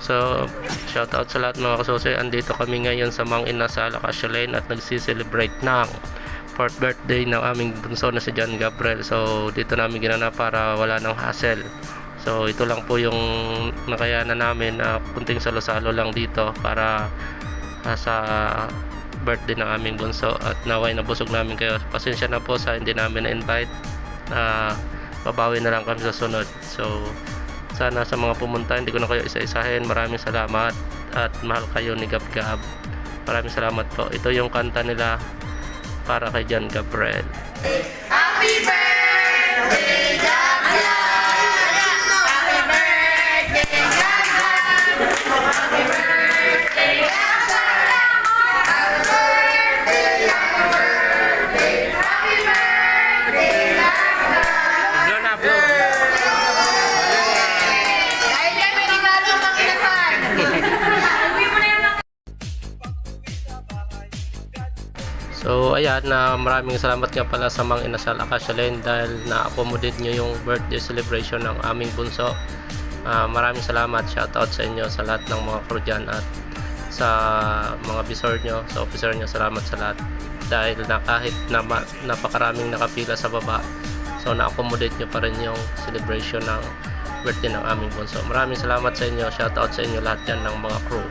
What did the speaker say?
So, shout out sa lahat mga kasusi. Andito kami ngayon sa Mang Ina sa Acacia Lane at nagsiselebrate ng fourth birthday ng aming bunso na si John Gabriel. So, dito namin ginana para wala nang hassle. So, ito lang po yung nakayanan namin na kunting salo-salo lang dito para ah, sa birthday ng aming bunso at naway nabusog namin kayo. Pasensya na po sa hindi namin na-invite. Ah, babawi na lang kami sa sunod. So, sana sa mga pumunta, hindi ko na kayo isa-isahin. Maraming salamat at mahal kayo ni Gab Gab. Maraming salamat po. Ito yung kanta nila para kay John Gabriel. Happy birthday! So ayan na maraming salamat nga pala sa Mang Inasal Acacia Lane dahil na-accommodate nyo yung birthday celebration ng aming bunso. Ah, maraming salamat, shout out sa inyo sa lahat ng mga crew dyan at sa mga bisor nyo, sa officer nyo, salamat sa lahat. Dahil na kahit na napakaraming nakapila sa baba, so na-accommodate nyo pa rin yung celebration ng birthday ng aming bunso. Maraming salamat sa inyo, shout out sa inyo lahat dyan ng mga crew.